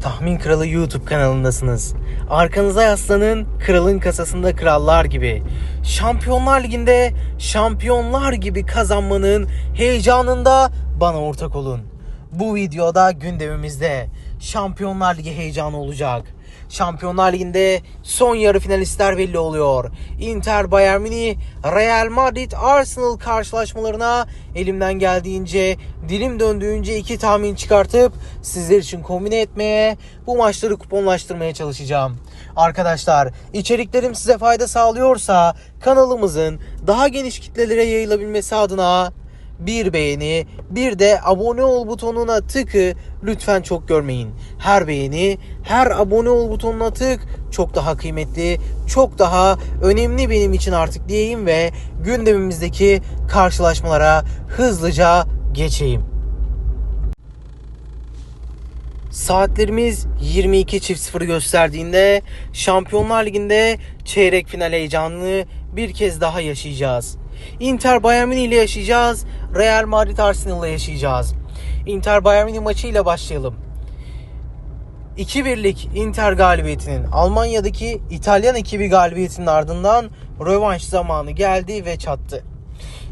Tahmin Kralı YouTube kanalındasınız. Arkanıza yaslanın, kralın kasasında krallar gibi. Şampiyonlar Ligi'nde şampiyonlar gibi kazanmanın heyecanında bana ortak olun. Bu videoda gündemimizde Şampiyonlar Ligi heyecanı olacak. Şampiyonlar Ligi'nde son yarı finalistler belli oluyor. Inter Bayern Münih, Real Madrid, Arsenal karşılaşmalarına elimden geldiğince, dilim döndüğünce iki tahmin çıkartıp sizler için kombine etmeye, bu maçları kuponlaştırmaya çalışacağım. Arkadaşlar, içeriklerim size fayda sağlıyorsa kanalımızın daha geniş kitlelere yayılabilmesi adına bir beğeni, bir de abone ol butonuna tıkı lütfen çok görmeyin. Her beğeni, her abone ol butonuna tık çok daha kıymetli, çok daha önemli benim için artık diyeyim ve gündemimizdeki karşılaşmalara hızlıca geçeyim. Saatlerimiz 22.00 gösterdiğinde Şampiyonlar Ligi'nde çeyrek final heyecanını bir kez daha yaşayacağız. Inter Bayern Münih ile yaşayacağız. Real Madrid Arsenal ile yaşayacağız. Inter Bayern Münih maçıyla başlayalım. 2-1'lik Inter galibiyetinin Almanya'daki İtalyan ekibi galibiyetinin ardından rövanş zamanı geldi ve çattı.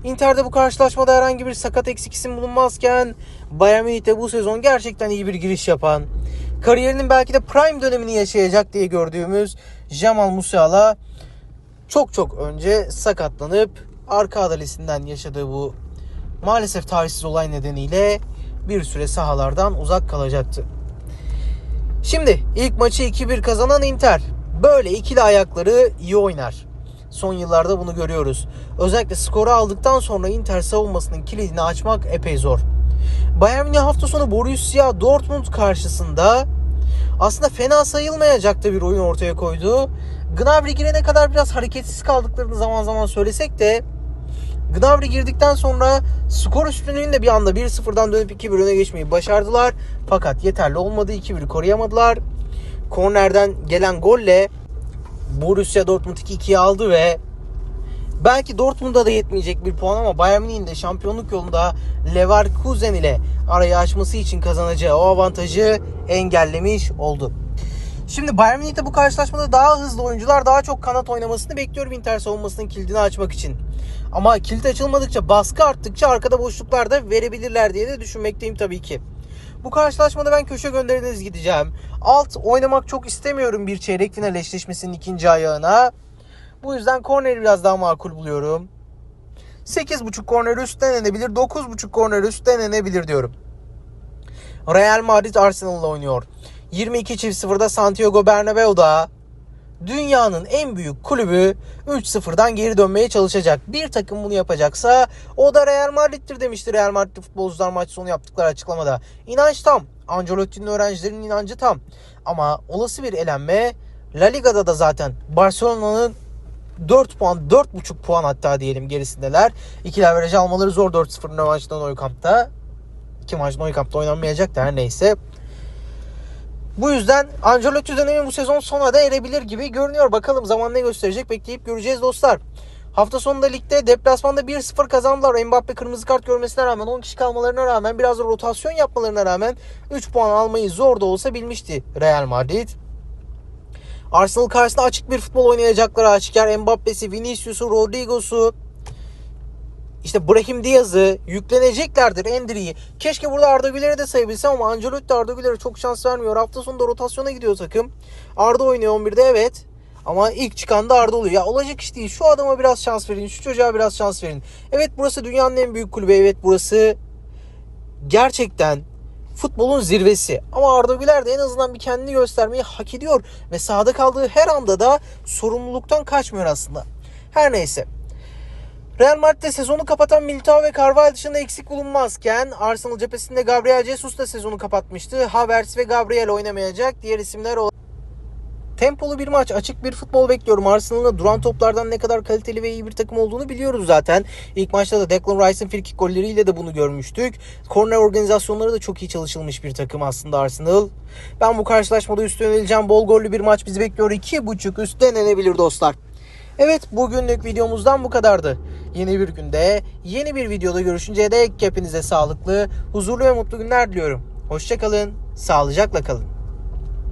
Inter'de bu karşılaşmada herhangi bir sakat eksik isim bulunmazken Bayern Münih'te bu sezon gerçekten iyi bir giriş yapan, kariyerinin belki de prime dönemini yaşayacak diye gördüğümüz Jamal Musiala çok çok önce sakatlanıp arka adalesinden yaşadığı bu maalesef tarihsiz olay nedeniyle bir süre sahalardan uzak kalacaktı. Şimdi ilk maçı 2-1 kazanan Inter böyle ikili ayakları iyi oynar. Son yıllarda bunu görüyoruz. Özellikle skoru aldıktan sonra Inter savunmasının kilidini açmak epey zor. Bayern Münih hafta sonu Borussia Dortmund karşısında aslında fena sayılmayacak da bir oyun ortaya koydu. Gnabry girene kadar biraz hareketsiz kaldıklarını zaman zaman söylesek de Gnabry girdikten sonra skor üstünlüğünü bir anda 1-0'dan dönüp 2-1 öne geçmeyi başardılar. Fakat yeterli olmadı. 2-1'i koruyamadılar. Kornerden gelen golle Borussia Dortmund 2-2'yi aldı ve belki Dortmund'a da yetmeyecek bir puan ama Bayern Münih'in de şampiyonluk yolunda Leverkusen ile arayı açması için kazanacağı o avantajı engellemiş oldu. Şimdi Bayern Münih'te bu karşılaşmada daha hızlı oyuncular daha çok kanat oynamasını bekliyorum Inter savunmasının kilidini açmak için. Ama kilit açılmadıkça baskı arttıkça arkada boşluklar da verebilirler diye de düşünmekteyim tabii ki. Bu karşılaşmada ben köşe gönderiniz gideceğim. Alt oynamak çok istemiyorum bir çeyrek final eşleşmesinin ikinci ayağına. Bu yüzden korneri biraz daha makul buluyorum. 8.5 korner üst denenebilir. 9.5 korner üst denenebilir diyorum. Real Madrid Arsenal'la oynuyor. 22 çift 0'da Santiago Bernabeu'da dünyanın en büyük kulübü 3-0'dan geri dönmeye çalışacak. Bir takım bunu yapacaksa o da Real Madrid'dir demişti Real Madrid futbolcular maç sonu yaptıkları açıklamada. İnanç tam. Ancelotti'nin öğrencilerinin inancı tam. Ama olası bir elenme La Liga'da da zaten Barcelona'nın 4 puan, 4,5 puan hatta diyelim gerisindeler. İki averajı almaları zor 4-0 rövanşta Nou Camp'ta. İki maç Nou Camp'ta oynanmayacak da her neyse. Bu yüzden Ancelotti dönemi bu sezon sona da erebilir gibi görünüyor. Bakalım zaman ne gösterecek bekleyip göreceğiz dostlar. Hafta sonunda ligde deplasmanda 1-0 kazandılar. Mbappe kırmızı kart görmesine rağmen 10 kişi kalmalarına rağmen biraz da rotasyon yapmalarına rağmen 3 puan almayı zor da olsa bilmişti Real Madrid. Arsenal karşısında açık bir futbol oynayacakları aşikar. Mbappe'si, Vinicius'u, Rodrigo'su, işte Brahim Diaz'ı yükleneceklerdir Endri'yi. Keşke burada Arda Güler'i de sayabilsem ama Ancelotti Arda Güler'e çok şans vermiyor. Hafta sonunda rotasyona gidiyor takım. Arda oynuyor 11'de evet. Ama ilk çıkan da Arda oluyor. Ya olacak iş değil. Şu adama biraz şans verin. Şu çocuğa biraz şans verin. Evet burası dünyanın en büyük kulübü. Evet burası gerçekten futbolun zirvesi. Ama Arda Güler de en azından bir kendini göstermeyi hak ediyor. Ve sahada kaldığı her anda da sorumluluktan kaçmıyor aslında. Her neyse. Real Madrid'de sezonu kapatan Militao ve Carvalho dışında eksik bulunmazken Arsenal cephesinde Gabriel Jesus da sezonu kapatmıştı. Havertz ve Gabriel oynamayacak. Diğer isimler o. Tempolu bir maç, açık bir futbol bekliyorum. Arsenal'ın duran toplardan ne kadar kaliteli ve iyi bir takım olduğunu biliyoruz zaten. İlk maçta da Declan Rice'ın frikik golleriyle de bunu görmüştük. Korner organizasyonları da çok iyi çalışılmış bir takım aslında Arsenal. Ben bu karşılaşmada üstü yöneleceğim. Bol gollü bir maç bizi bekliyor. 2.5 üst denenebilir dostlar. Evet bugünlük videomuzdan bu kadardı. Yeni bir günde, yeni bir videoda görüşünceye dek hepinize sağlıklı, huzurlu ve mutlu günler diliyorum. Hoşçakalın, sağlıcakla kalın.